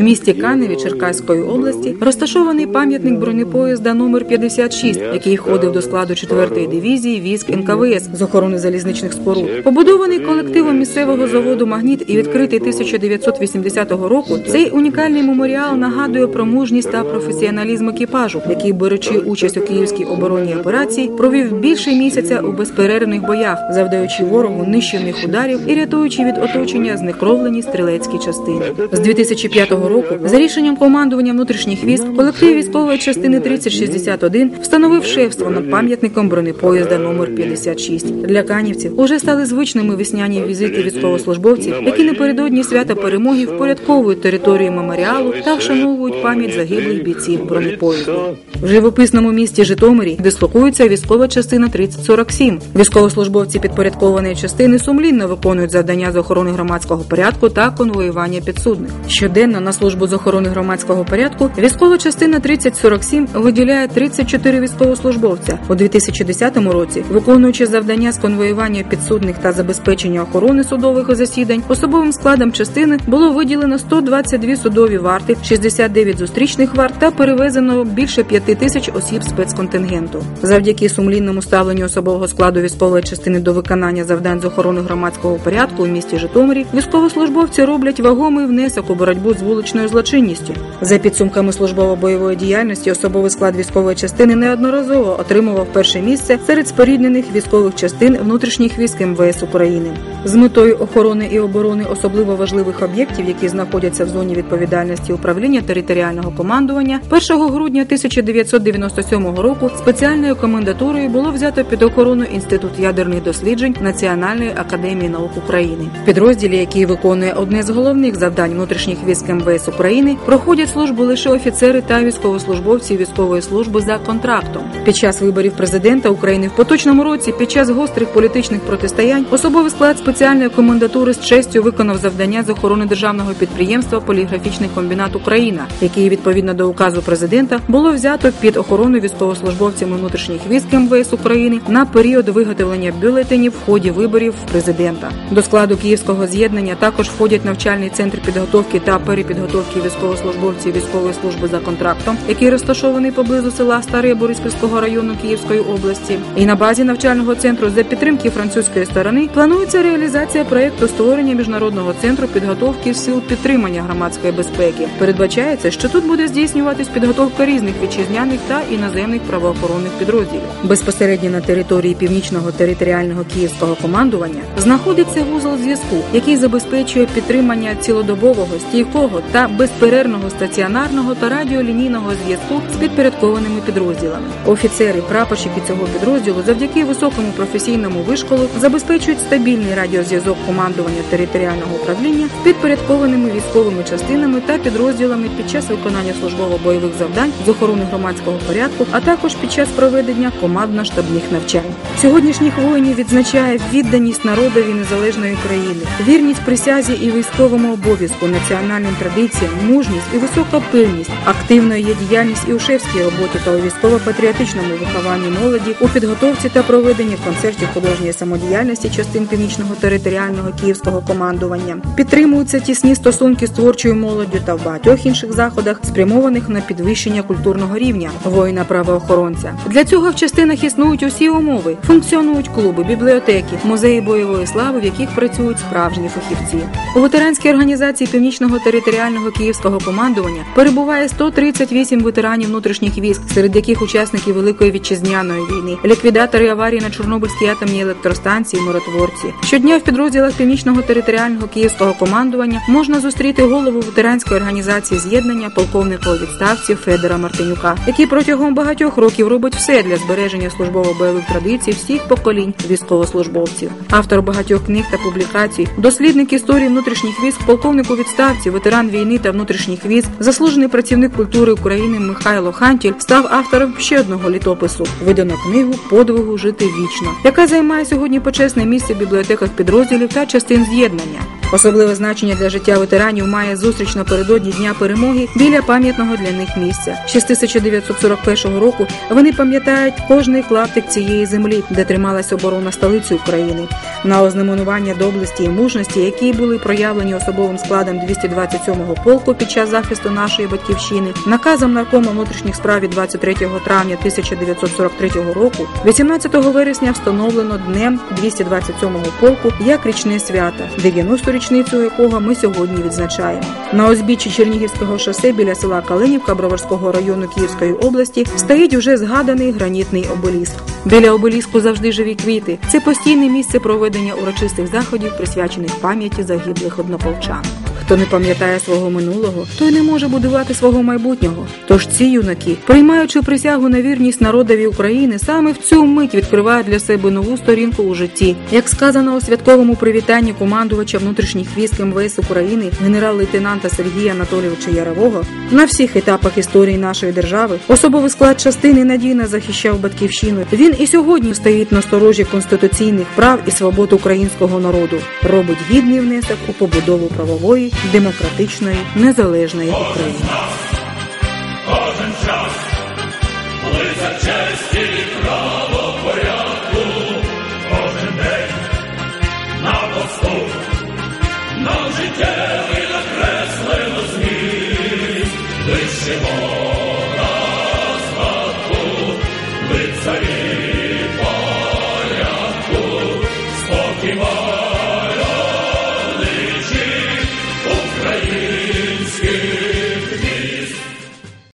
В місті Каневі Черкаської області розташований пам'ятник бронепоїзда номер 56, який входив до складу 4-ї дивізії військ НКВС з охорони залізничних споруд. Побудований колективом місцевого заводу Магніт і відкритий 1980 року. Цей унікальний меморіал нагадує про мужність та професіоналізм екіпажу, який, беручи участь у київській оборонній операції, провів більше місяця у безперервних боях, завдаючи ворогу нищівних ударів і рятуючи від оточення знекровлені стрілецькі частини. З 2005 року, за рішенням командування внутрішніх військ, колектив військової частини 3061 встановив шефство над пам'ятником бронепоїзда номер 56. Для канівців уже стали звичними весняні візити військовослужбовців, які напередодні свята перемоги впорядковують територію меморіалу та вшановують пам'ять загиблих бійців бронепоїзду. В живописному місті Житомирі дислокується військова частина 3047. Військовослужбовці підпорядкованої частини сумлінно виконують завдання з охорони громадського порядку та конвоювання підсудних. Щоденно на службу з охорони громадського порядку військова частина 3047 виділяє 34 військовослужбовця у 2010 році, виконуючи завдання з конвоювання підсудних та забезпечення охорони судових засідань. Особовим складом частини було виділено 122 судові варти, 69 зустрічних варт та перевезено більше 5 тисяч осіб спецконтингенту. Завдяки сумлінному ставленню особового складу військової частини до виконання завдань з охорони громадського порядку у місті Житомирі військовослужбовці роблять вагомий внесок у боротьбу з вуличною злочинністю. За підсумками службово-бойової діяльності особовий склад військової частини неодноразово отримував перше місце серед споріднених військових частин внутрішніх військ МВС України. З метою охорони і оборони особливо важливих об'єктів, які знаходяться в зоні відповідальності управління територіального командування, 1 грудня 1997 року спеціальною комендатурою було взято під охорону інститут ядерних досліджень Національної академії наук України. В підрозділі, який виконує одне з головних завдань внутрішніх військ МВС України, проходять службу лише офіцери та військовослужбовці військової служби за контрактом. Під час виборів президента України в поточному році, під час гострих політичних протистоянь, особовий склад спеціальної комендатури з честю виконав завдання з охорони державного підприємства Поліграфічний комбінат Україна, який відповідно до указу президента було взято під охорону військовослужбовцями внутрішніх військ МВС України на період виготовлення бюлетенів в ході виборів президента. До складу київського з'єднання також входять навчальний центр підготовки та перепідготовки військовослужбовців військової служби за контрактом, який розташований поблизу села Старе Бориспільського району Київської області. І на базі навчального центру за підтримки французької сторони планується реалізація проєкту створення міжнародного центру підготовки сил підтримання громадської безпеки. Передбачається, що тут буде здійснюватись підготовка різних вітчизняних та іноземних правоохоронних підрозділів. Безпосередньо на території північного територіального київського командування знаходиться вузол зв'язку, який забезпечує підтримання цілодобового, стійкого та безперервного стаціонарного та радіолінійного зв'язку з підпорядкованими підрозділами. Офіцери, прапорщики цього підрозділу завдяки високому професійному вишколу забезпечують стабільний радіозв'язок командування територіального управління з підпорядкованими військовими частинами та підрозділами під час виконання службово-бойових завдань з охорони громадського порядку, а також під час проведення командно-штабних навчань. Сьогоднішніх воїнів відзначає відданість народові незалежної країни, вірність присязі і військовому обов'язку, національним традиціям, мужність і висока пильність, активною є діяльність і у шефській роботі та у військово-патріотичному вихованні молоді у підготовці та проведенні концертів художньої самодіяльності частин північного територіального київського командування. Підтримуються тісні стосунки з творчою молоддю та в багатьох інших заходах, спрямованих на підвищення культурного рівня воїна правоохоронця. Для цього в частинах існують усі умови. Функціонують клуби, бібліотеки, музеї бойової слави, в яких працюють справжні фахівці. У ветеранській організації північного територіального київського командування перебуває 138 ветеранів внутрішніх військ, серед яких учасники Великої вітчизняної війни, ліквідатори аварії на Чорнобильській атомній електростанції, миротворці. Щодня в підрозділах північного територіального київського командування можна зустріти голову ветеранської організації з'єднання полковника у відставці Федора Мартинюка, який протягом багатьох років робить все для збереження службово-бойових традицій всіх поколінь військовослужбовців. Автор багатьох книг та публікацій, дослідник історії внутрішніх військ, полковник у відставці, ветеран війни та внутрішніх військ, заслужений працівник культури України Михайло Хантіль став автором ще одного літопису, видано книгу Подвигу жити вічно, яка займає сьогодні почесне місце в бібліотеках підрозділів та частин з'єднання. Особливе значення для життя ветеранів має зустріч напередодні дня перемоги біля пам'ятного для них місця. Ще з 1941 року вони пам'ятають кожний клаптик цієї землі, де трималась оборона столиці України. На ознаменування доблесті і мужності, які були проявлені особовим складом 227-го полку під час захисту нашої батьківщини, наказом наркома внутрішніх справ від 23 травня 1943 року, 18 вересня встановлено днем 227-го полку як річне свято, 90-ту річницю якого ми сьогодні відзначаємо. На узбіччі Чернігівського шосе біля села Калинівка Броварського району Київської області стоїть уже згаданий гранітний обеліск. Біля обеліску завжди живі квіти. Це постійне місце проведення урочистих заходів, присвячених пам'яті загиблих однополчан. Хто не пам'ятає свого минулого, той не може будувати свого майбутнього. Тож ці юнаки, приймаючи присягу на вірність народові України, саме в цю мить відкривають для себе нову сторінку у житті. Як сказано у святковому привітанні командувача внутрішніх військ МВС України генерал-лейтенанта Сергія Анатолійовича Ярового, на всіх етапах історії нашої держави особовий склад частини надійно захищав батьківщину. Він і сьогодні стоїть на сторожі конституційних прав і свобод українського народу, робить гідний внесок у побудову правової демократичної незалежної України. Кожен час, лицар честі і правопорядку,